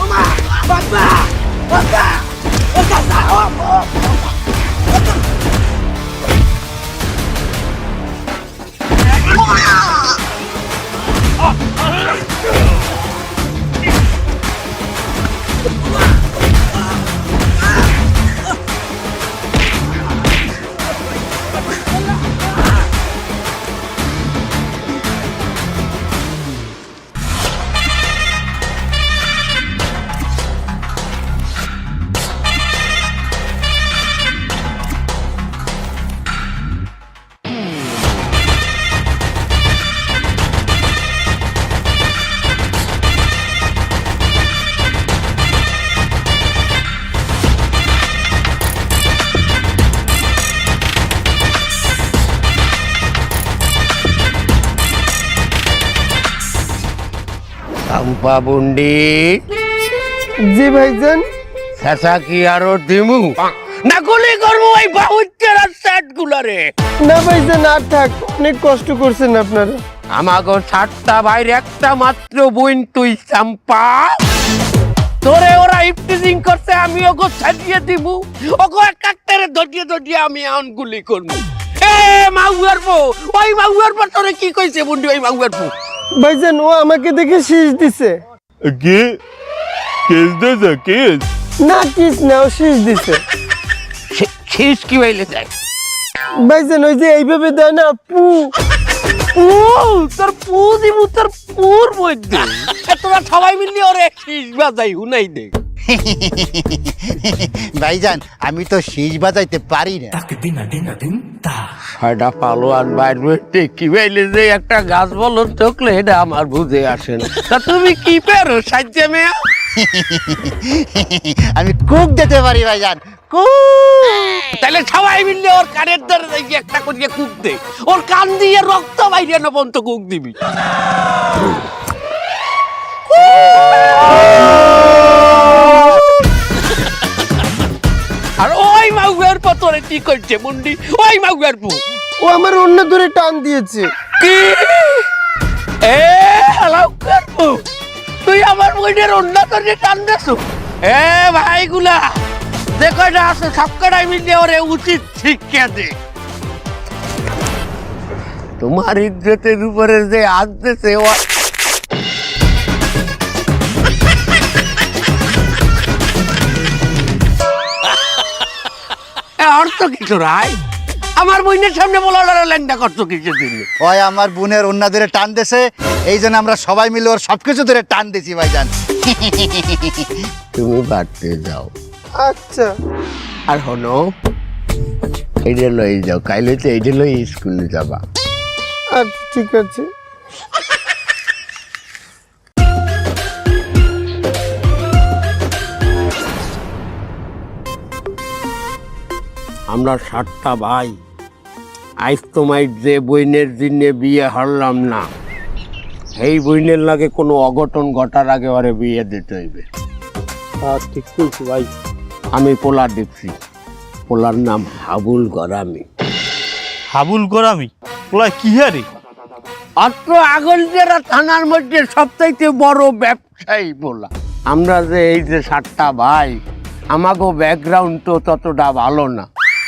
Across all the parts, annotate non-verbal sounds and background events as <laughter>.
엄마! 아빠! 아빠! 아빠 싸워! 엄마! চম্পা বুন্ডি। জি ভাইজান। শেষা কি আরও দিমু? না গুলি করব ওই বাহুচ্চের সেট গুলারে না ভাইজান আর থাক অনেক কষ্ট করছেন আপনারা। আমাগো সাতটা বাইরে একটা মাত্র বইন তুই চাম্পা। তোরে ওরা ইফটিজিং করতে আমি ওগো ছাড়িয়ে দিমু। ওগো একাত্তরে ধরিয়ে ধরিয়ে আমি এখন গুলি করব। মাউয়ার পো ওই মাউয়ার পর তোরে কি কইছে বুন্ডি ওই মাউয়ার পো ভাইজান ও আমাকে দেখে শীষ দিছে। কে? কেস দিয়েছে কেস? না কিস না ও শীষ দিছে। শেষ কি হইলে যায় ভাইজান ওই যে এইভাবে দেয় না পু। ও তোর পু দিমু তোর পুর মধ্যে। এ, তোরা সবাই মিলে ওরে শীষ বাজাই হুনাই দেখ <laughs> ভাইজান আমি তো শীষ বাজাইতে পারি না। ছয়টা পালোয়ান বাইরে কি বাইলে যে একটা গাছ বলো চকলে এটা আমার বুঝে আসে না। তা তুমি কি পেরো সাজ্জে মেয়া? <laughs> আমি কুক দিতে পারি ভাইজান কুক। তাহলে সবাই মিললে ওর কানের ধরে দেখি একটা করিয়ে কুক দে। ওর কান দিয়ে রক্ত বাইরে না পর্যন্ত কুক দিবি। আর মাউয়ের পতরে কি করছে মুন্ডি? ওই মাউয়ের পু ও আমার অন্য ধরে টান দিয়েছে। কি? এ করব তুই আমার বইনের অন্য করে টান দেছো এ ভাইগুলা দেখো এটা আছে সবকটাই মিলে ওরে উচিত শিক্ষা দে। তোমার ইজ্জতের উপরে যে আসতেছে কিছু রায়? আমার বইনের সামনে বলা ল্যাংটা করছ কিছু দিন ওই আমার বোনের অন্য ধরে টান দেছে। এই জন্য আমরা সবাই মিলে ওর সবকিছু ধরে টান দিছি ভাইজান। তুমি বাড়তে যাও। আচ্ছা। আর হনো এইটা লই যাও কাইলে তো এইটা লই স্কুলে যাবা। আচ্ছা ঠিক আছে। আমরা সাতটা ভাই। আইস তোমায় যে বইনের দিনে বিয়ে হারলাম না এই বইনের লাগে কোনো অঘটন ঘটার আগে ওরে বিয়ে দিতে হইবে। ঠিক বলছি ভাই। আমি পোলা দেখছি পোলার নাম হাবুল গরামি। হাবুল গরামি? ওলা কি হারে? অত্র আগলজেরা থানার মধ্যে সবচাইতে বড় ব্যবসায়ী বলা আমরা যে এই যে সাতটা ভাই আমাগো ব্যাকগ্রাউন্ড তো ততটা ভালো না।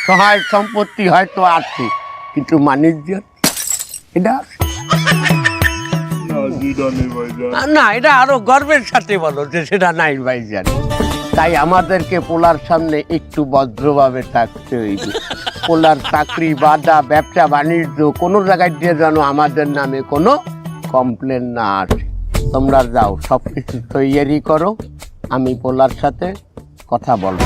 সহায় সম্পত্তি হয়তো আছে কিন্তু বাণিজ্য এটা না, এটা আরও গর্বের সাথে বলো যে সেটা নাই ভাই জানি তাই আমাদেরকে পোলার সামনে একটু ভদ্রভাবে থাকতে হইবে। পোলার চাকরি বাদা ব্যবসা বাণিজ্য কোনো জায়গায় দিয়ে যেন আমাদের নামে কোনো কমপ্লেন না আসে। তোমরা যাও সব কিছু তৈয়ারি করো আমি পোলার সাথে কথা বলব।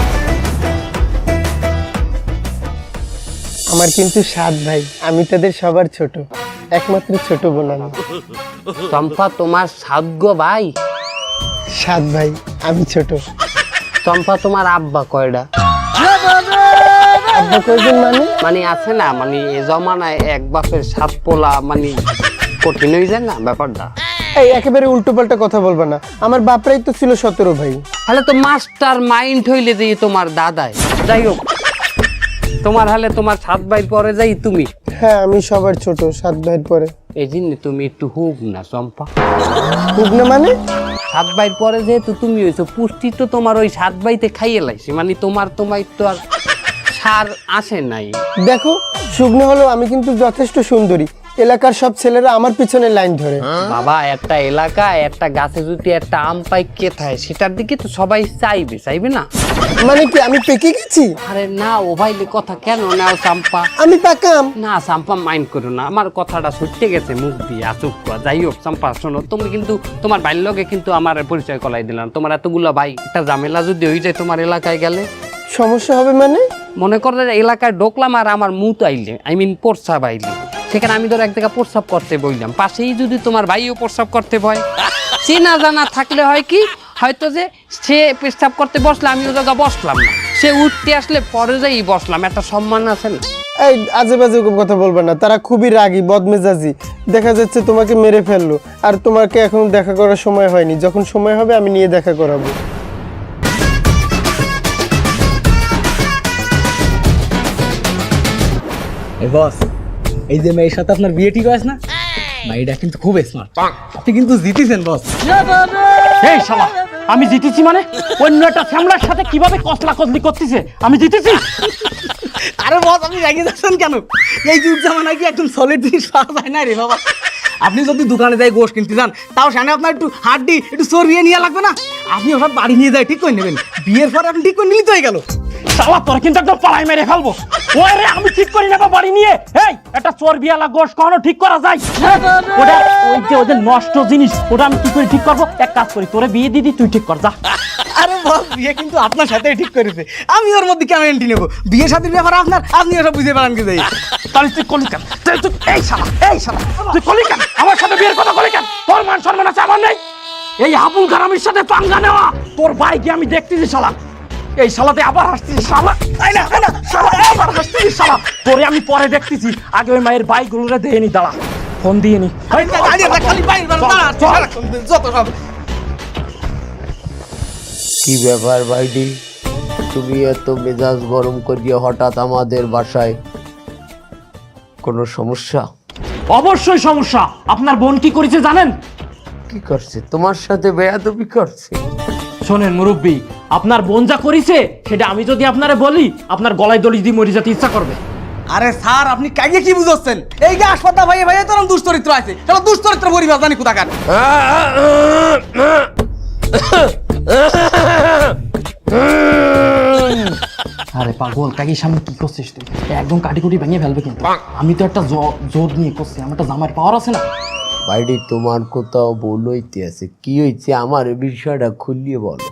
আমার কিন্তু সাত ভাই আমি তাদের সবার ছোট একমাত্র ছোট বোন আমি। চম্পা তোমার সাধ্য ভাই? সাত ভাই আমি ছোট। চম্পা তোমার আব্বা কয়টা আব্বা কয়জন মানে? মানে আছে না মানে এ জমানায় এক বাপের সাত পোলা মানে কঠিন হয়ে যায় না ব্যাপারটা? এই একেবারে উল্টো পাল্টা কথা বলবা না। আমার বাপরাই তো ছিল সতেরো ভাই। তাহলে তো মাস্টার মাইন্ড হইলে দিয়ে তোমার দাদাই। যাই হোক তোমার হালে তোমার সাত ভাই পরে যাই তুমি? হ্যাঁ আমি সবার ছোট সাত ভাইয়ের পরে। এই জন্য তুমি একটু হুক না চম্পা। হুক না মানে? সাত ভাইয়ের পরে যেহেতু তুমি হয়েছো পুষ্টি তো তোমার ওই সাত ভাইতে খাইয়ে লাইছে মানে তোমার তোমার তো আর সার আসে নাই। দেখো শুকনো হলেও আমি কিন্তু যথেষ্ট সুন্দরী। এলাকার সব ছেলেরা আমার পিছনে লাইন ধরে। বাবা একটা এলাকা একটা গাছে যদি একটা আম পাই কেথায় সেটার দিকে তো সবাই চাইবে চাইবে না? মানে কি আমি পেকে গেছি? আরে না ও ভাইলে কথা কেন? নাও চাম্পা। আমি পাকাম। না চাম্পা মাইন্ড করো না। আমার কথাটা সত্যি গেছে মুখ দিয়ে কোয়া। যাই হোক চাম্পা শোনো তুমি কিন্তু তোমার ভাইয়ের লগে কিন্তু আমার পরিচয় কলাই দিলাম। তোমার এতগুলো ভাই একটা ঝামেলা যদি হয়ে যায় তোমার এলাকায় গেলে? সমস্যা হবে মানে? মনে করো এলাকায় ঢোকলাম আর আমার মুত আইলে আই মিন প্রস্রাব আইলে সেখানে আমি ধরো এক জায়গায় প্রস্রাব করতে বললাম পাশেই যদি তোমার ভাইও প্রস্রাব করতে ভয়। চেনা জানা থাকলে হয় কি? হয়তো যে সে প্রস্রাব করতে বসলে আমি ও জায়গা বসলাম না। সে উঠতে আসলে পরে যাই বসলাম একটা সম্মান আছে না? এই আজে বাজে কথা বলবে না তারা খুবই রাগী বদমেজাজি। দেখা যাচ্ছে তোমাকে মেরে ফেলল আর তোমাকে এখন দেখা করার সময় হয়নি। যখন সময় হবে আমি নিয়ে দেখা করাবো। এই বস এই যে মেয়ের সাথে আপনার বিয়ে ঠিক হয়েছে না? মেয়েটা কিন্তু খুব স্মার্ট আপনি কিন্তু জিতেছেন বস এই শালা আমি জিতেছি মানে? অন্য একটা শ্যামলার সাথে কীভাবে কসলা কসলি করতেছে? আমি জিতেছি? আরে বস আপনি রেগে যাচ্ছেন কেন? এই যুগ জামানায় কি একদম সলিড জিনিস পাওয়া যায় না রে বাবা? আপনি যদি দোকানে যাই গোশ কিনতে যান তাও সেখানে আপনার একটু হাড্ডি একটু সরিয়ে নিয়ে লাগবে না? আপনি ওসব বাড়ি নিয়ে যাই ঠিক করে নেবেন। বিয়ের পরে আপনি ঠিক করে নিলে তো হয়ে গেল। শালা তোর কিন্তু একদম পালাই মেরে ফেলব। ওই রে আমি ঠিক করি নেব বাড়ি নিয়ে। এই একটা চোর বিয়ালা গোশ কখনো ঠিক করা যায়? ওটা ওই যে ওদের নষ্ট জিনিস ওটা আমি কি করে ঠিক করব? এক কাজ করি তোরে বিয়ে দিদি তুই ঠিক কর যা। আরে বিয়ে কিন্তু আপনার সাথেই ঠিক করেছে। আমি ওর মধ্যে কেন এন্ট্রি নেব? বিয়ে সাথীর ব্যাপার আপনার? আপনি ওসব বুঝে পারেন কি যাই তাহলে তুই কলি কেন? তুই এই শালা এই শালা তুই কলি কেন? আমার সাথে বিয়ের কথা কলি কেন? তোর মান সম্মান আছে আমার নেই? এই আবুল কারামের সাথে পাঙ্গা নেওয়া তোর ভাইকে আমি দেখতেছি শালা। এই শালাতে আবার হাসতেছি শালা। এই না না শালা আবার হাসতেছি শালা। তোরে আমি পরে দেখতেছি। আগে ওই মায়ের বাইকগুলোরে দিয়ে নি দাঁড়া। ফোন দিয়ে নি। এই, খালি বাইরে চল, চল। যত সব। কি ব্যাপার ভাইডি তুমি এত মেজাজ গরম করিয়ে হঠাৎ আমাদের বাসায় কোনো সমস্যা? অবশ্যই সমস্যা। আপনার বোন কি করেছে জানেন? কি করছে? তোমার সাথে বেয়াদবি করছে? শোনেন মুরব্বী আপনার বোন যা করিছে সেটা আমি যদি আপনারে বলি আপনার গলায় দড়ি দিয়ে মরে যেতে ইচ্ছা করবে। আরে স্যার আপনি কাইয়ে কি বুঝাচ্ছেন? এই যে হাসপাতাল ভাইয়ে ভাইয়ে তোর দুষ্টরিত্র আছে। চলো দুষ্টরিত্র পরিবার জানি কোথাকার? আরে পাগল কাকি সামনে কি করছিস তুই? একদম কাটি কুটি ভেঙে ফেলবে কিন্তু। আমি তো একটা জ- জোর নিয়ে করছি আমার একটা জামার পাওয়ার আছে না? ভাইডি তোমার কোথাও ভুল হইতে আছে কি হয়েছে আমার বিষয়টা খুলিয়ে বলো।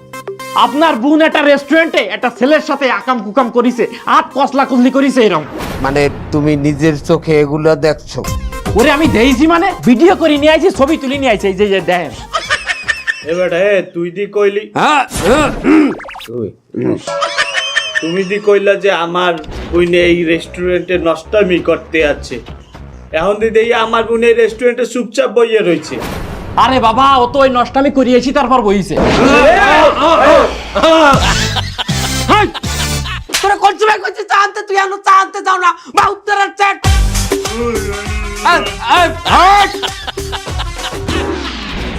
আপনার বোন একটা রেস্টুরেন্টে একটা ছেলের সাথে আকাম কুকাম করিছে আর কসলা কুসলি করিছে এরকম মানে তুমি নিজের চোখে এগুলো দেখছ? ওরে আমি দেইছি মানে ভিডিও করে নিয়ে আইছি ছবি তুলে নিয়ে আইছি এই যে যে দেখেন। এবার তুই দি কইলি। তুই তুমি দি কইলা যে আমার বুনে এই রেস্টুরেন্টে নষ্টামি করতে আছে। এখন দি দেখি আমার বুনে এই রেস্টুরেন্টে চুপচাপ বইয়ে রয়েছে আরে বাবা ও তো ওই নষ্টামি করিয়েছি তারপর বইছে। তোরা করছ ভাই করছিস চা আনতে? তুই আনো চা আনতে যাও না। বা উত্তরের চ্যাট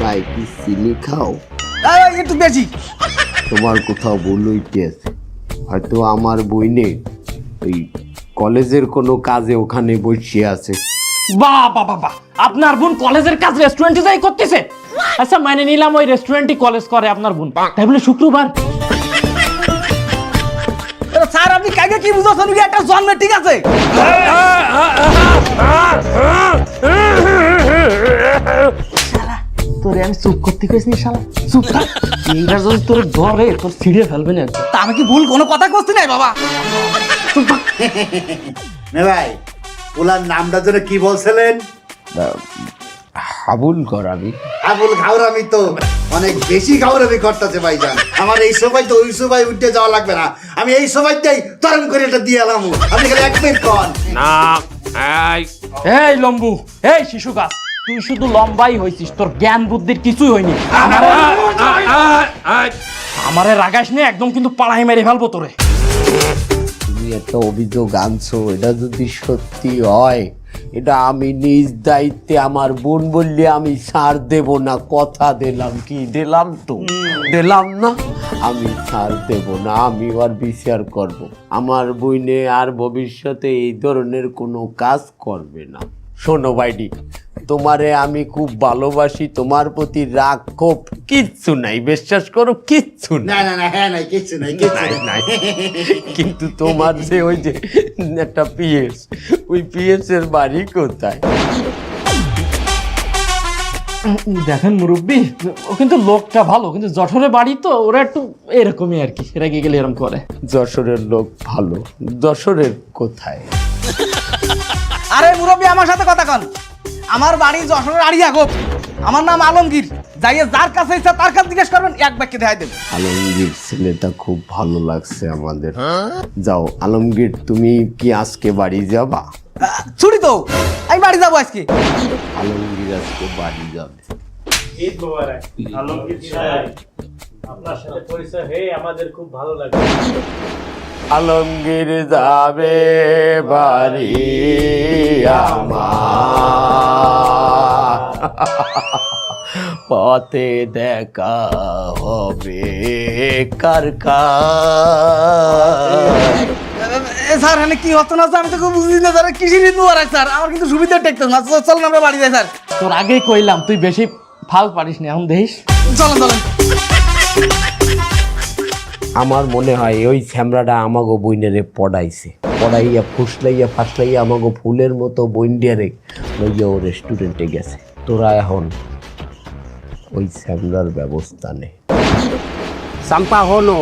ভাই কি চিনি খাও? একটু বেশি। তোমার কোথাও ভুল হয়তো আমার বইনে ওই কলেজের কোনো কাজে ওখানে বসে আছে। বাহ বাহ বাহ বাহ আপনার বোন কলেজের কাজ রেস্টুরেন্টে যাই করতেছে। আচ্ছা মানে নিলাম ওই রেস্টুরেন্টই কলেজ করে আপনার বোন। তাই বলে শুক্রবার। স্যার আপনি কাইয়ে কি বুঝাচ্ছেন? একটা জন্মে ঠিক আছে? তোরে আমি চুপ করতে কইছি শালা। চুপ থাক। যদি তোর ধরে তোর ছিঁড়ে ফেলবে না তা আমি কি ভুল কোনো কথা করছি নাই বাবা? নে ভাই ওলার নামটা যেন কি বলছিলেন? হাবুল করাবি হাবুল ঘাউরামি তো। অনেক বেশি ঘাউরামি করতেছে ভাইজান। আমার এই সময় তো ওই সময় উঠে যাওয়া লাগবে না। আমি এই সময়টাই তরম করে এটা দিয়ে এলাম। আপনি খালি এক মিনিট কন। এই। লম্বু এই শিশু গাছ তুই শুধু লম্বাই হইছিস তোর জ্ঞান বুদ্ধির কিছুই হয়নি। আমারে- রাগাস নে একদম কিন্তু পাড়াই মেরে ফেলব তোরে। একটা অভিযোগ আনছো এটা যদি সত্যি হয় এটা আমি নিজ দায়িত্বে আমার বোন বললে আমি ছাড় দেব না কথা দিলাম কি? দিলাম তো। দিলাম না আমি ছাড় দেব না আমি আর বিচার করব। আমার বইনে আর ভবিষ্যতে এই ধরনের কোনো কাজ করবে না। শোনো বাইডি তোমারে আমি খুব ভালোবাসি তোমার প্রতি রাগ ক্ষোভ কিচ্ছু নাই বিশ্বাস করো কিচ্ছু নাই। না না না হ্যাঁ নাই কিচ্ছু নাই কিচ্ছু নাই। কিন্তু তোমার যে ওই যে একটা পিএস ওই পিএস এর বাড়ি কোথায়? দেখেন মুরব্বী ও কিন্তু লোকটা ভালো কিন্তু জঠরে বাড়ি তো ওরা একটু এরকমই আর কি রেগে গেলে এরকম করে। যশোরের লোক ভালো যশোরের কোথায়? আরে মুরব্বী আমার সাথে কথা কন। আমার বাড়ি যশোরের আড়িয়া গোপ আমার নাম আলমগীর। যাইয়ে যার কাছে ইচ্ছা তার কাছে জিজ্ঞেস করবেন এক বাক্যে দেখাই দেবেন আলমগীর ছেলেটা খুব ভালো লাগছে আমাদের। যাও আলমগীর তুমি কি আজকে বাড়ি যাবা? ছুটি তো। আমি বাড়ি যাব আজকে। আলমগীর আজকে বাড়ি যাবে। ঈদ মোবারক। আলমগীর সাহেব আপনার সাথে পরিচয় হয়ে আমাদের খুব ভালো লাগে আলমগীর যাবে বাড়ি আমার। পথে দেখা হবে কার স্যার এখানে কি হতো না স্যার? আমি তো খুব বুঝি না স্যার কৃষি ঈদ মুবারক স্যার আমার কিন্তু সুবিধা টেকতো না। চল- চলুন আমরা বাড়ি যাই স্যার। তোর আগেই কইলাম তুই বেশি ফাল পারিস না এখন দেখিস। চলো চলেন। আমার মনে হয় ওই ছ্যামড়াটা আমাগো বইনেরে পড়াইছে। পড়াইয়া, ফুসলাইয়া, ফাসলাইয়া আমাগো ফুলের মতো বইন্ডিয়ারে লইয়া ও রেস্টুরেন্টে গেছে। তোরা এখন ওই ছ্যামড়ার ব্যবস্থা নে। চাম্পা হলো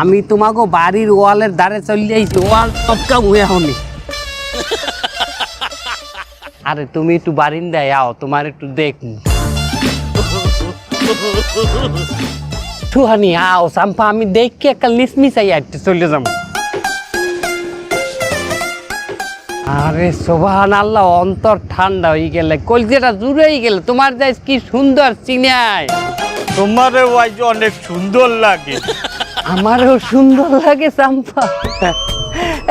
আমি তোমাকে বাড়ির ওয়ালের ধারে চলে আইছি, ওয়াল টপকা মুয়ে হনি আরে, তুমি একটু বারিন্দায় আও, তোমার একটু দেখ তুহানি আও চাম্পা আমি দেখকে একটা লিসমি চাই আটতে চলে যাব। আরে সোভান আল্লাহ অন্তর ঠান্ডা হয়ে গেলে কলজেটা জুড়েই গেলে তোমার যাই কি সুন্দর চিনায় তোমারে ওয়াই যে অনেক সুন্দর লাগে। আমারও সুন্দর লাগে চম্পা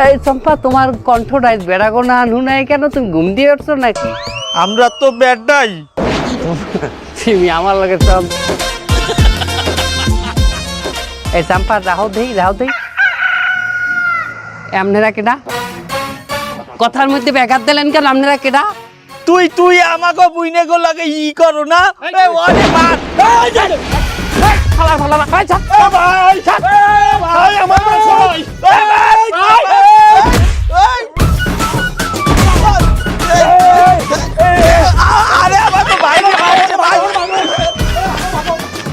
এই চম্পা তোমার কণ্ঠ কণ্ঠটা বেড়াগো না নুনাই কেন? তুমি ঘুম দিয়ে উঠছো নাকি? আমরা তো বেডাই। তুমি আমার লাগে চম এই চাম্পা রাহো দেই রাহো দেই। আপনারা কেডা? কথার মধ্যে ব্যাঘাত দিলেন কেন আপনারা কেডা? তুই তুই আমাকে বুইনে গো লাগে ই করো না। এ ওরে মার ফালা ফালা ভাই ছাড় ভাই ছাড় ভাই আমার ভাই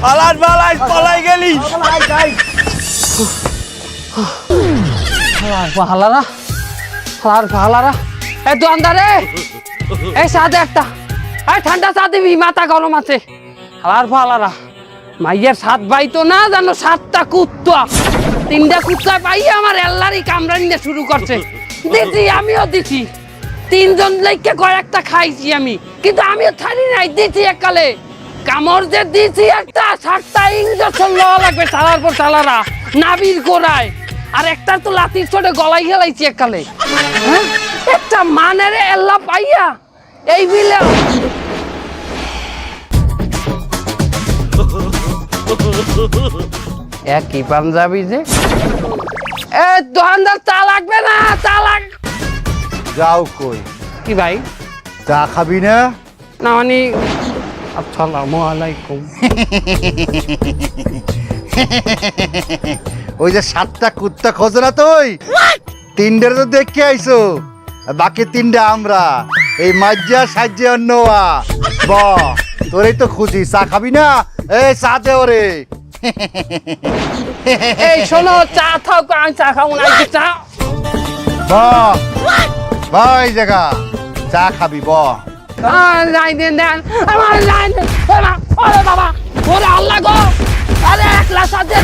পালাস পলাই গেলি। সাদে একটা। ঠান্ডা দিবি, মাথা গরম মাইয়ের সাত ভাই তো না জানো, সাতটা কুত্তা। তিনটা কুত্তা পাই আমার এল্লারই কামড়ানি দিয়ে শুরু করছে। দিছি, আমিও দিছি। তিনজন লেখকে কয়েকটা খাইছি আমি। কিন্তু আমিও ছাড়ি নাই, দিছি এককালে। কামড় যে দিছি একটা সাতটা ইঞ্জেকশন লওয়া লাগবে চালার পর চালারা নাবির গোড়ায়। আর একটা তো লাতির চোটে গলাই গেলাইছি এককালে। হ্যাঁ? একটা মানের এল্লা পাইয়া এই বিলে একই পাঞ্জাবি যে। এ দোকানদার চা লাগবে না চা লাগ যাও কই। কি ভাই? চা খাবি না? না মানে আসসালামু আলাইকুম। <laughs> ওই যে সাতটা কুত্তা খোঁজে না তুই? তিনটার তো দেখে আইছো। আর বাকি তিনটা আমরা। এই মাজ্জা সাজ্জা অন্যয়া ব তোরই তো খুঁজি। চা খাবি না? এই চা দে ওরে। <laughs> এই শোনো চা থাও আমি চা খাব না চা। ব। ব এই জায়গা। চা খাবি ব। লাইন দেন দেন আমার লাইন ওরে বাবা ওরে আল্লাহ গো আরে এক লাখ সাথে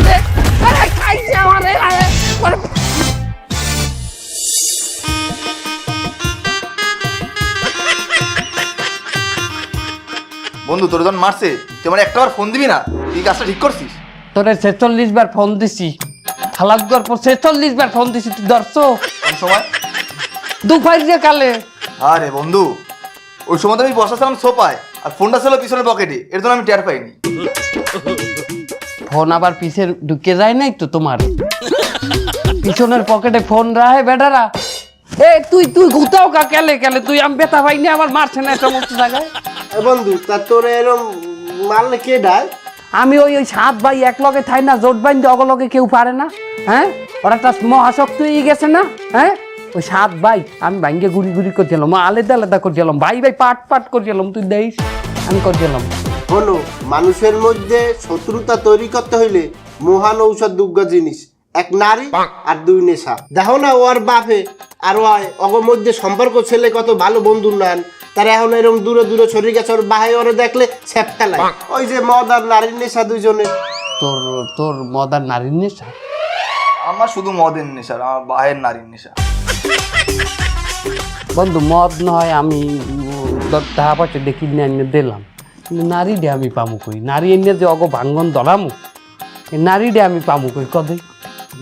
আরে খাইছে আমার রে আরে ওরে বন্ধু তোর যখন মারছে। তুই আমার একটাবার ফোন দিবি না? তুই কাজটা ঠিক করছিস? তোরে ছেচল্লিশ বার ফোন দিছি। দেওয়ার পর ছেচল্লিশ বার ফোন দিছি তুই ধরছো? সময়? দুপাই যে কালে। আরে বন্ধু ওই সময় তো আমি বসাছিলাম সোফায় আর ফোনটা ছিল পিছনের পকেটে এর জন্য আমি টের পাইনি। ফোন আবার পিছে ঢুকে যায় নাই তো তোমার? পিছনের পকেটে ফোন রাহে বেটারা। এ তুই তুই গুতাও কা কেলে কেলে? তুই আমি বেতা পাইনি আমার মারছে না সমস্ত জায়গায়? এ বন্ধু তা তোর এরম মারলে কে ডায়? আমি ওই ওই সাত ভাই এক লগে থাই না জোট বাইন অগলগে কেউ পারে না হ্যাঁ? ওরা একটা মহাশক্তি গেছে না হ্যাঁ? ওই সাত ভাই আমি ভাঙ্গে গুড়ি গুড়ি করছিলাম আলাদা আলাদা করছিলাম ভাই ভাই পাট পাট করছিলাম তুই দেখিস আমি করছিলাম। হলো মানুষের মধ্যে শত্রুতা তৈরি করতে হইলে মহান ঔষধ দুর্গ জিনিস এক নারী আর দুই নেশা। দেখো না ওর বাপে আর ওই অগর মধ্যে সম্পর্ক ছেলে কত ভালো বন্ধু নেন তারা এখন এরকম দূরে দূরে ছড়ি গেছে ওর বাহে ওরে দেখলে ছ্যাপটা লাগে ওই যে মদ আর নারীর নেশা দুইজনে তোর তোর মদার নারীর নেশা? আমার শুধু মদের নেশা আর আমার বাহের নারীর নেশা। বন্ধু মদ নয় আমি টাকা পয়সা দেখি নিয়ে এনে দিলাম। কিন্তু নারী ডে আমি পামু কই? নারী এনে যে অগ ভাঙ্গন দলামু? নারী ডে আমি পামু কই কদে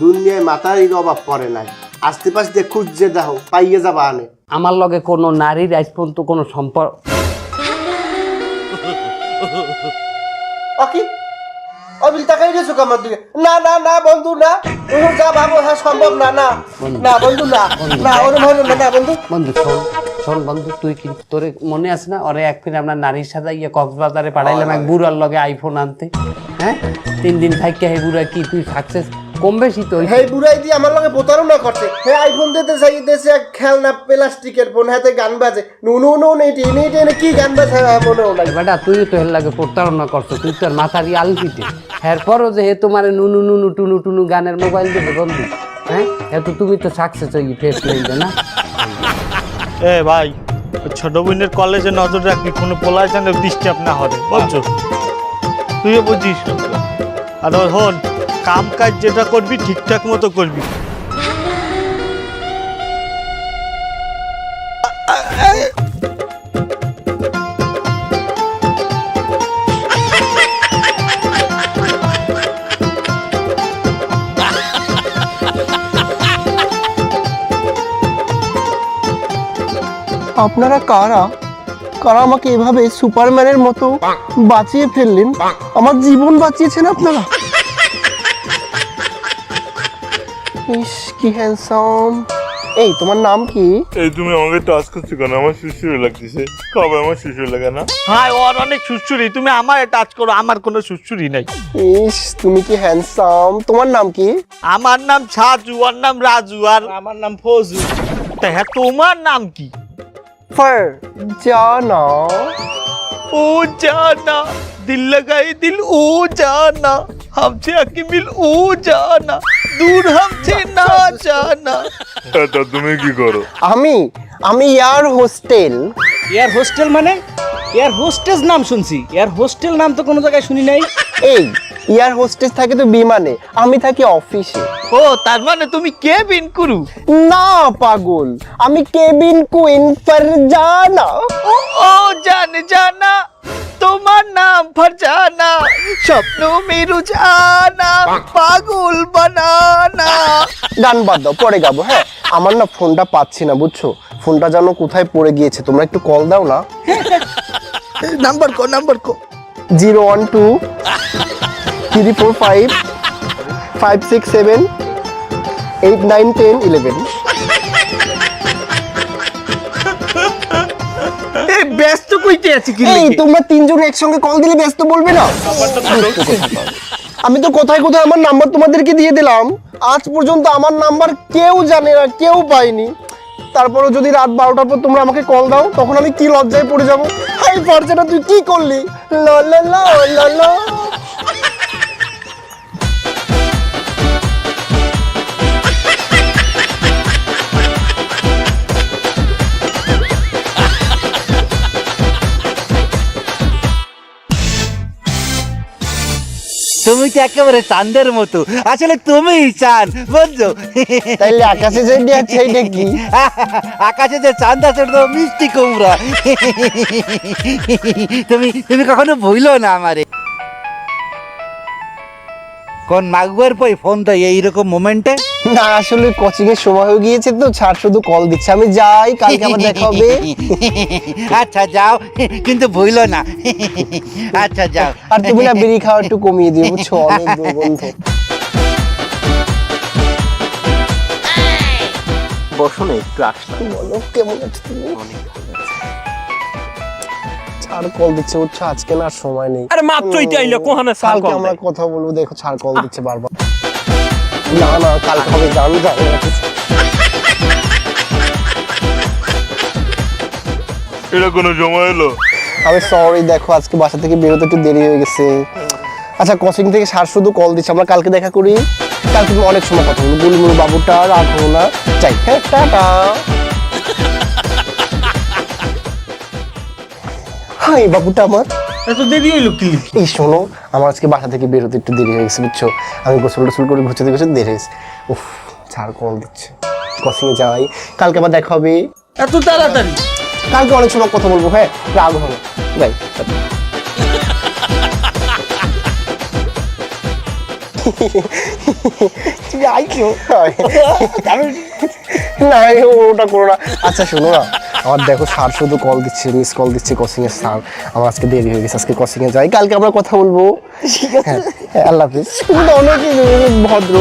দুনিয়ায় মাতারই অভাব পড়ে নাই। আস্তে পাশে খুঁজছে দেখো পাইয়ে যাবা আনে। আমার লগে কোনো নারীর আজ পর্যন্ত কোনো সম্পর্ক অকি? অবিল তাকাই দিয়েছ আমার দিকে? না না না বন্ধু না। যা ভাবো হ্যাঁ সম্ভব না না না বন্ধু না না ওরে না না বন্ধু। বন্ধু শোন বন্ধু তুই কিন্তু তোরে মনে আছে না? ওরে আমরা নারীর সাথে ইয়ে কক্সবাজারে পাঠাইলাম এক বুড়ার লগে আইফোন আনতে। হ্যাঁ? তিন দিন থাকি হে বুড়া কি তুই সাকসেস কম বেশি তো হেই বুড়াই দিয়ে আমার লগে প্রতারণা করছে। হে আইফোন দিতে চাই দেশে এক খেলনা প্লাস্টিকের ফোন হাতে গান বাজে। নু নু নু নেটি নেটি নে কি গান বাজে? হ্যাঁ, মনে হয় বেটা তুই তো হের লাগে প্রতারণা করছ তুই তোর মাথারই আলপিতে এরপরও যে হে তোমার নুনু নুনু টুনু টুনু গানের মোবাইল দেবে বন্ধু। হ্যাঁ? এত তুমি তো সাকসেস হয়ে ফেস লইবে না? এ ভাই ছোট বোনের কলেজে নজর রাখবি কোনো পোলায় যেন ডিস্টার্ব না হবে বুঝছ? তুইও বুঝিস আর হন কাম কাজ যেটা করবি ঠিকঠাক মতো করবি। আপনারা কারা? কারা আমাকে এভাবে সুপারম্যানের মতো বাঁচিয়ে ফেললেন? আমার জীবন বাঁচিয়েছেন আপনারা? ইস কি হ্যান্ডসাম এই তোমার নাম কি? এই তুমি আমাকে টাচ করছ কেন? আমার শ্বশুর লাগতেছে। কবে আমার শ্বশুর লাগে না? হ্যাঁ ওর অনেক শ্বশুরি তুমি আমার টাচ করো আমার কোনো শ্বশুরি নাই। ইস তুমি কি হ্যান্ডসাম তোমার নাম কি? আমার নাম সাজু ওর নাম রাজু আর আমার নাম ফজু। তা হ্যাঁ তোমার নাম কি? ফর জানা। ও জানা দিল লাগাই দিল ও জানা। हमसे आके मिल ओ जाना दूर हमसे ना जाना তা তুমি কি করো আমি আমি ইয়ার হোস্টেল এয়ার হোস্টেল মানে এয়ার হোস্টেস নাম শুনছি এয়ার হোস্টেল নাম তো কোনো জায়গায় শুনি নাই এই ইয়ার হোস্টেস থাকে তো বিমানে আমি থাকি অফিসে। ও তার মানে তুমি কে বিন করু? না পাগল আমি কেবিন কুইন ফারজানা। ও ও জানে জানা তোমার নাম ফরজানা স্বপ্ন में রুজানা পাগল বানানা। গান বাদ দাও পরে গাবো হ্যাঁ? আমার না ফোনটা পাচ্ছি না বুঝছ? ফোনটা যেন কোথায় পড়ে গিয়েছে তোমরা একটু কল দাও না। <laughs> নাম্বার কো নাম্বার কো। Zero one two three four five five six seven eight nine ten eleven ব্যস্ত কইতে আছি কি এই তোমরা তিনজন একসঙ্গে কল দিলে ব্যস্ত বলবে না? আমি তো কোথায় কোথায় আমার নাম্বার তোমাদেরকে দিয়ে দিলাম। আজ পর্যন্ত আমার নাম্বার কেউ জানে না কেউ পায়নি। তারপরে যদি রাত বারোটার পর তোমরা আমাকে কল দাও তখন আমি কি লজ্জায় পড়ে যাব? হাই ফর্জাটা তুই কি করলি? ল ল ল ল। তুমি তো একেবারে চাঁদের মতো। আসলে তুমিই চান বুঝছ? তাইলে আকাশে যে আছে এইটা কি? <laughs> আকাশে যে চাঁদ আছে তো মিষ্টি কুমড়া। তুমি তুমি কখনো ভুলো না আমারে। কোন মাগুয়ার পই ফোন তো এইরকম মোমেন্টে না আসলে কোচিং এর সময় হয়ে গিয়েছে তো ছাড় শুধু কল দিচ্ছে। আমি যাই কালকে আবার দেখা হবে। <laughs> আচ্ছা যাও। কিন্তু না। আচ্ছা যাও। আর তুমি না বিড়ি খাওয়া একটু কমিয়ে দিও বুঝছ? অনেক দুর্গন্ধ। বসো না একটু আসলাম বলো কেমন আছো তুমি? ছাড় কল দিচ্ছে আজকে না আর সময় নেই। আরে মাত্রই তো আইলো কোহানে সাল কল আমরা কথা বলব দেখো ছাড় কল দিচ্ছে বারবার। না না কালকে হবে জানি জানি না এটা কোনো সময় এলো? আমি সরি দেখো আজকে বাসা থেকে বেরোতে একটু দেরি হয়ে গেছে। আচ্ছা কোচিং থেকে সার শুধু কল দিচ্ছে আমরা কালকে দেখা করি। কালকে তুমি অনেক সময় কথা বলব গুলমুল বাবুটা রাখো না চাই হ্যাঁ টাটা। হাই বাবুটা আমার। এত দেরি হইল কি? এই শোনো আমার আজকে বাসা থেকে বেরোতে একটু দেরি হয়ে গেছে বুঝছ? আমি গোসল টোসল করে ঘুরতে ঘুরতে দেরি হয়েছে উফ ছাড় কম দিচ্ছে। কোচিং এ যাই। কালকে আবার দেখা হবে। এত তাড়াতাড়ি? কালকে অনেক সময় কথা বলব হ্যাঁ? রাগ হবে। যাই তুমি আইছো? না ওটা করো না। আচ্ছা শোনো না। আমার দেখো স্যার শুধু কল দিচ্ছে মিস কল দিচ্ছে কোচিং এর স্যার। আমার আজকে দেরি হয়ে গেছে আজকে কোচিং এ যাই। কালকে আমরা কথা বলব। ঠিক আছে। আল্লাহ হাফিজ। অনেক ভদ্র।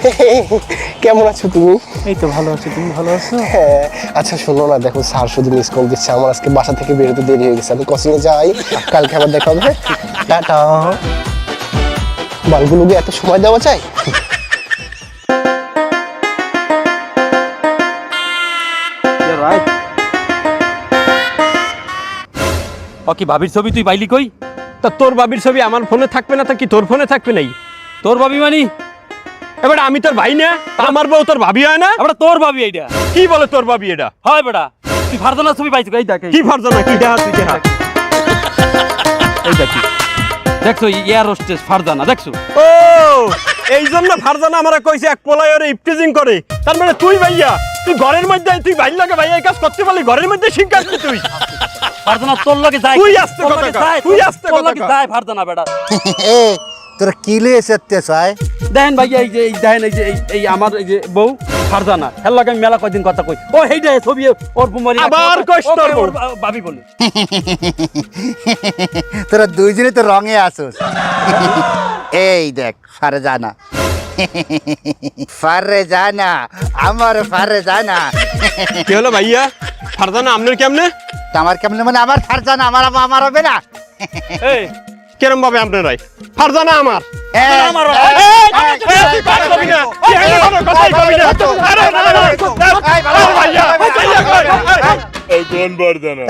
<laughs> কেমন আছো তুমি? এই তো ভালো আছি তুমি ভালো আছো? হ্যাঁ আচ্ছা শোনো না দেখো স্যার শুধু মিস কল দিচ্ছে আমার আজকে বাসা থেকে বেরোতে দেরি হয়ে গেছে আমি কোচিং যাই কালকে আবার দেখা হবে। টাটা। বালগুলোকে এত সময় দেওয়া চাই ও কি ভাবির ছবি তুই পাইলি কই? তা তোর বাবির ছবি আমার ফোনে থাকবে না তা কি তোর ফোনে থাকবে নাই? তোর বাবি মানি? এবার আমি তোর ভাই না আমার বউ তোর ভাবি হয় না? আমরা তোর ভাবি এইটা। কি বলে তোর ভাবি এটা? হয় বেটা তুই ফারজানার ছবি পাইছিস এই দেখ কি ফারজানা কি দেখা তুই দেখা। এই দেখি দেখছ এয়ার হোস্টেস ফারজানা দেখছ? ও এই জন্য ফারজানা আমারে কইছে এক পোলাই ওরে ইফটিজিং করে। তার মানে তুই ভাইয়া তুই ঘরের মধ্যে তুই ভাই লাগে ভাইয়া এই কাজ করতে পারলি ঘরের মধ্যে শিখাচ্ছি তুই। ফারজানা তোর লগে যায়। তুই আস্তে কথা তুই আস্তে তোর কথা লগে যায় ফারজানা বেটা। এ তোরা কিলে এসেতে চায় দেখেন ভাই এই যে এই দেখেন এই যে এই- আমার এই যে বউ ফারজানা। হেল লাগে আমি মেলা কয়দিন কথা কই। ও হেই দে ছবি ওর বুমারি আবার বউ। ভাবি বলে তোরা দুইজনে তো রঙে আসোস <laughs> এই দেখ ফারে জানা <laughs> ফারে জানা আমার ফারে জানা <laughs> কি হলো ভাইয়া? ফারজানা আপনার কেমনে? আমার কেমন মানে আমার ফার জানা আমার আমার হবে না। এই কেরম ভাবে আপনারাই ফারজানা আমার এই, আমার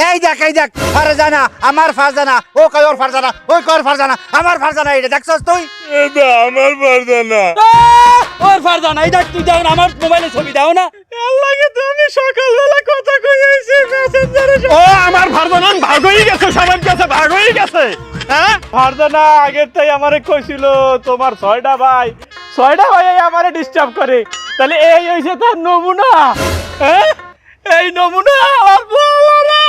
এই, দেখ এই দেখ ফারে জানা আমার ফার জানা ও কয় ওর ফার জানা ওই কয় ওর ফার জানা আমার ফার জানা এটা দেখছস তুই? এটা আমার বারদানা ওর ফারজানা দেখ তুই আমার মোবাইলে ছবি দাও না। আল্লাহকে তো সকালবেলা কথা কইছি মেসেঞ্জারে ও আমার ফারজানা ভাগ হয়ে গেছে সবার কাছে ভাগ হয়ে গেছে। হ্যাঁ? ফারজানা আগের তাই আমারে কইছিল তোমার ছয়টা ভাই ছয়টা ভাই আমারে ডিস্টার্ব করে। তাহলে এই হইছে তার নমুনা। হ্যাঁ? এই নমুনা আমার বউরা।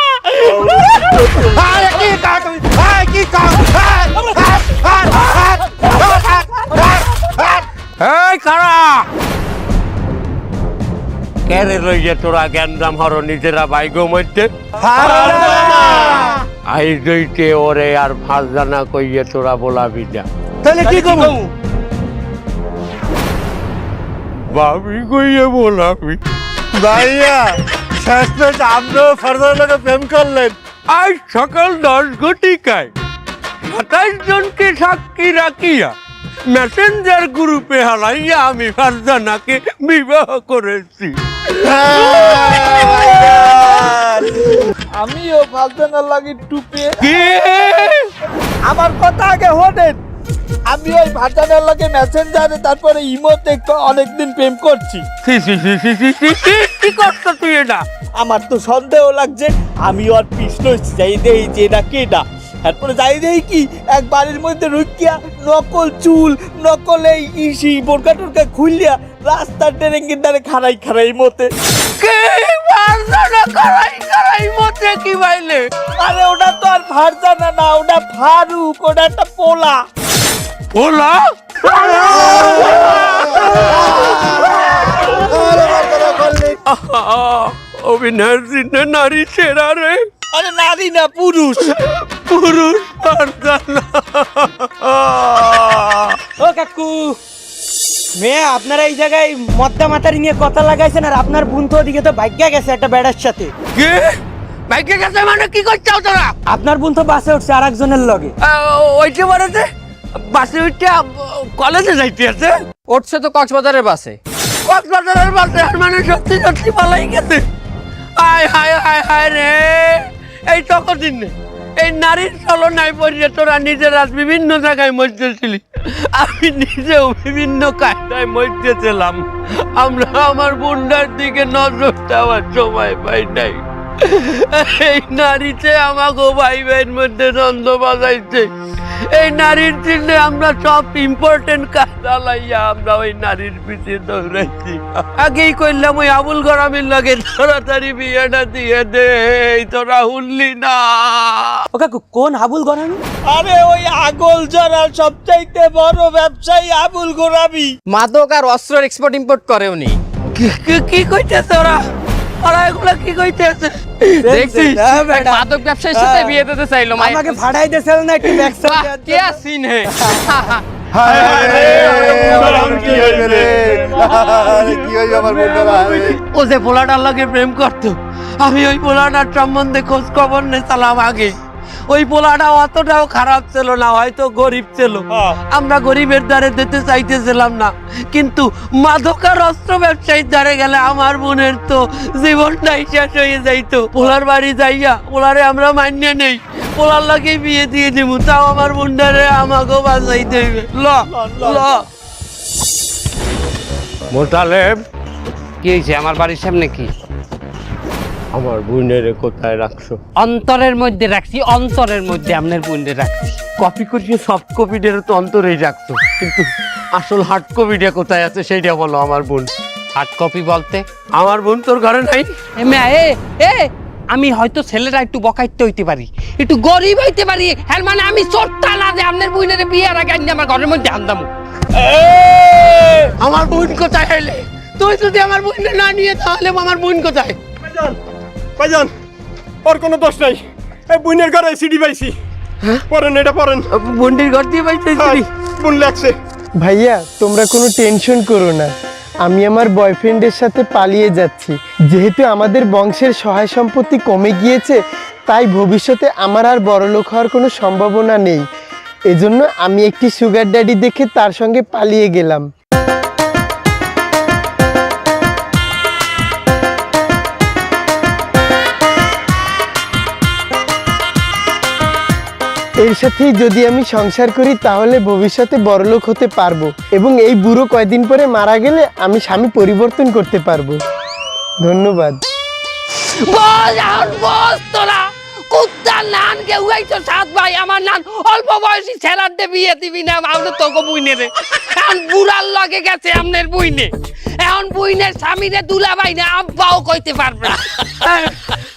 আরে কি কাজ আরে কি কাজ এই কারা কেরে লইয়ে তোরা জ্ঞানদাম হর নিজেরা বাইগো মধ্যে? আই দইতে ওরে আর ফাঁসদানা কইয়ে তোরা বলাবি না। তাহলে কি করব? ভাবি কইয়ে বলাবি। ভাইয়া শেষ পেশ আমরাও প্রেম করলেন। আজ সকাল দশ ঘটিকায়। সাতাইশ জনকে সাক্ষী রাখিয়া মেসেঞ্জার গ্রুপে হালাইয়া আমি ফারজানাকে বিবাহ করেছি। আমিও ফালতানার লাগি টুপে। আমার কথা আগে হনেন আমি ওই ফালতানার লোকে মেসেঞ্জারে তারপরে ইমোতে অনেকদিন প্রেম করছি। কি করছ তুই এটা? আমার তো সন্দেহ লাগছে আমি ওর পিছনে যাই দেই যে এটা কেটা তারপরে যাই দেই কি এক বাড়ির মধ্যে রুকিয়া নকল চুল নকল এই ইসি বোরকা টোরকা খুললিয়া রাস্তার ট্রেঙ্গির দ্বারে খারাই খারাই মতে কে ফারজানা করাই করাই মতে কি বাইলে? আরে ওটা তো আর ফারজানা না ওটা ফারুক ওটা একটা পোলা। ওলা অভিনয়ের দিনে নারী সেরা রে আরে নারী না পুরুষ পুরুষ ও কাকু মেয়ে আপনারা এই জায়গায় মদ্দা মাতারি নিয়ে কথা লাগাইছেন আর আপনার বোন তো ওদিকে তো ভাগ্যা গেছে একটা বেড়ার সাথে কে বাইকে গেছে মানে কি করছাও তোরা আপনার বোন তো বাসে উঠছে আর একজনের লগে ওইটা বাড়াতে বাসে উঠে কলেজে যাইতে আছে? উঠছে তো কক্সবাজারের বাসে। কক্সবাজারের বাসে আর মানে সত্যি সত্যি পালাই গেছে। হায় হায় হায় হায় রে। এই তখন দিন এই নারীর চলনায় পড়িয়ে তোরা নিজেরা বিভিন্ন জায়গায় মজতেছিলি আমি নিজেও বিভিন্ন কায়দায় মজতেছিলাম আমরা আমার বুন্ডার দিকে নজর দেওয়ার সময় পাই নাই। এই নারীতে আমাকে ভাই ভাইয়ের মধ্যে দ্বন্দ্ব বাজাইছে। এই নারীর জন্য আমরা সব ইম্পর্টেন্ট কাজ চালাইয়া আমরা ওই নারীর পিছিয়ে দৌড়াইছি। আগেই কইলাম ওই আবুল গরামের লাগে তাড়াতাড়ি বিয়েটা দিয়ে দে তোরা শুনলি না ও কাকু কোন হাবুল গরানি আরে ওই আগল জড়ার সবচাইতে বড় ব্যবসায়ী আবুল গোরাবি মাদক আর অস্ত্র এক্সপোর্ট ইম্পোর্ট করে উনি। কি- কি- কি কইতেছে ওরা? ওরা এগুলা কি কইতেছে দেখছিস হ্যাঁ, বেটা। এক মাদক ব্যবসায়ীর সাথে বিয়ে দিতে চাইলো মায়ের আমাকে কাছে। ভাড়াই না একটু ব্যাগ কে সিন হে কি হইবে রে কি হইবে আমার বন্ধুরা ও যে লাগে প্রেম করতো আমি ওই পোলাটার সম্বন্ধে খোঁজ খবর নিয়েছিলাম আগে ওই পোলাটা অতটাও খারাপ ছিল না হয়তো গরিব ছিল। আমরা গরিবের দ্বারে দিতে চাইতেছিলাম না। কিন্তু মাদকার অস্ত্র ব্যবসায়ীর দ্বারে গেলে আমার বোনের তো জীবনটাই শেষ হয়ে যাইতো। পোলার বাড়ি যাইয়া পোলারে আমরা মান্য নেই। পোলার লাগে বিয়ে দিয়ে দিব তাও আমার বোনটারে আমাকেও বাঁচাইতে হইবে। ল ল মোতালেব কি হয়েছে আমার বাড়ির সামনে কি? আমার বোনের কোথায় রাখছো? অন্তরের মধ্যে রাখছি অন্তরের মধ্যে আপনার বুন্ডে রাখছি। কপি করিয়ে সফট কপিটার তো অন্তরেই রাখছো। কিন্তু আসল হার্ড কপিটা কোথায় আছে সেইটা বলো আমার বোন। হার্ড কপি বলতে? আমার বোন তোর ঘরে নাই? এ মেয়া, এ এ আমি হয়তো ছেলেরা একটু বকাইতে হইতে পারি। একটু গরিব হইতে পারি। হ্যাঁ মানে আমি চোরটা না যে আপনার বুইনের বিয়ের আগে আনি আমার ঘরের মধ্যে আনতাম। আমার বোন কোথায় এলে? তুই যদি আমার বোনটা না নিয়ে তাহলে আমার বোন কোথায়? ভাইজান ওর কোনো দোষ নাই। এই বুনের ঘরে সিডি পাইছি। পড়েন এটা পড়েন। বোনটির ঘর দিয়ে পাইছিস বুন লাগছে ভাইয়া তোমরা কোনো টেনশন করো না। আমি আমার বয়ফ্রেন্ডের সাথে পালিয়ে যাচ্ছি। যেহেতু আমাদের বংশের সহায় সম্পত্তি কমে গিয়েছে তাই ভবিষ্যতে আমার আর বড়লোক হওয়ার কোনো সম্ভাবনা নেই। এজন্য আমি একটি সুগার ড্যাডি দেখে তার সঙ্গে পালিয়ে গেলাম। এর সাথে যদি আমি সংসার করি, তাহলে ভবিষ্যতে বড়লোক হতে পারব এবং এই বুড়ো কয়দিন পরে মারা গেলে আমি স্বামী পরিবর্তন করতে পারব। ধন্যবাদ। কুত্তার নান কে উগাই তো সাত ভাই আমার নান অল্প বয়সী ছেলার দে বিয়ে দিবি না আমরা তোকে বুইনে রে। এখন বুড়ার লগে গেছে আমনের বুইনে এখন বুইনে স্বামীরে দুলা ভাই না আব্বাও কইতে পারবে না।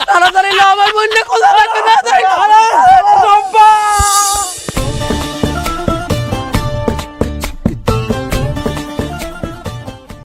তাড়াতাড়ি আমার বুইনে কোথা লাগবে না